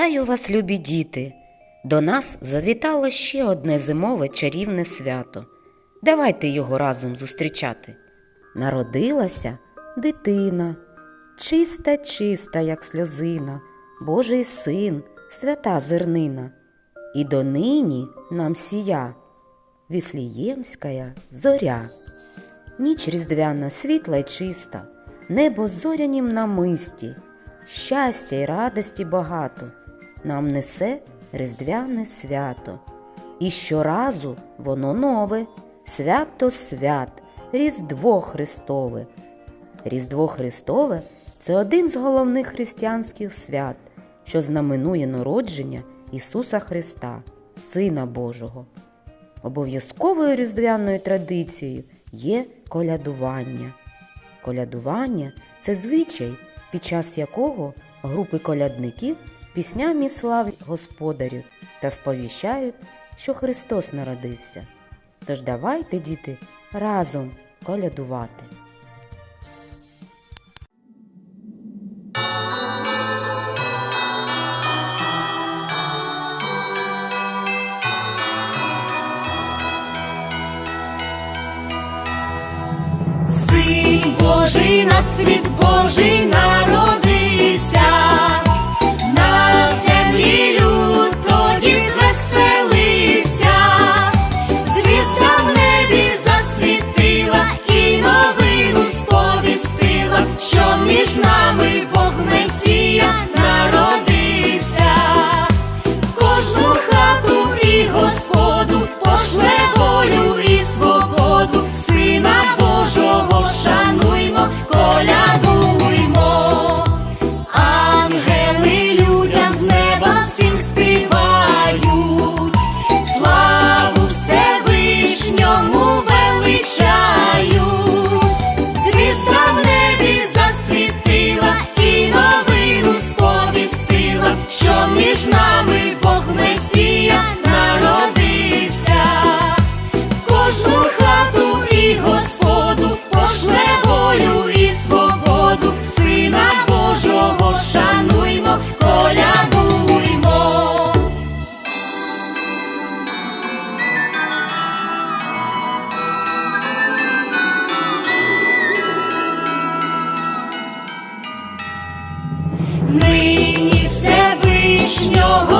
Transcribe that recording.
Вітаю вас, любі діти! До нас завітало ще одне зимове чарівне свято. Давайте його разом зустрічати. Народилася дитина, чиста, чиста, як сльозина, Божий син, свята зернина. І донині нам сія Віфліємська зоря. Ніч різдвяна світла й чиста, небо зорянім намисті, щастя й радості багато нам несе різдвяне свято. І щоразу воно нове, свято свят, Різдво Христове. Різдво Христове це один з головних християнських свят, що знаменує народження Ісуса Христа, Сина Божого. Обов'язковою різдвяною традицією є колядування. Колядування це звичай, під час якого групи колядників піснями славлять господарів та сповіщають, що Христос народився. Тож давайте, діти, разом колядувати. Син Божий на світ Нині Всевишнього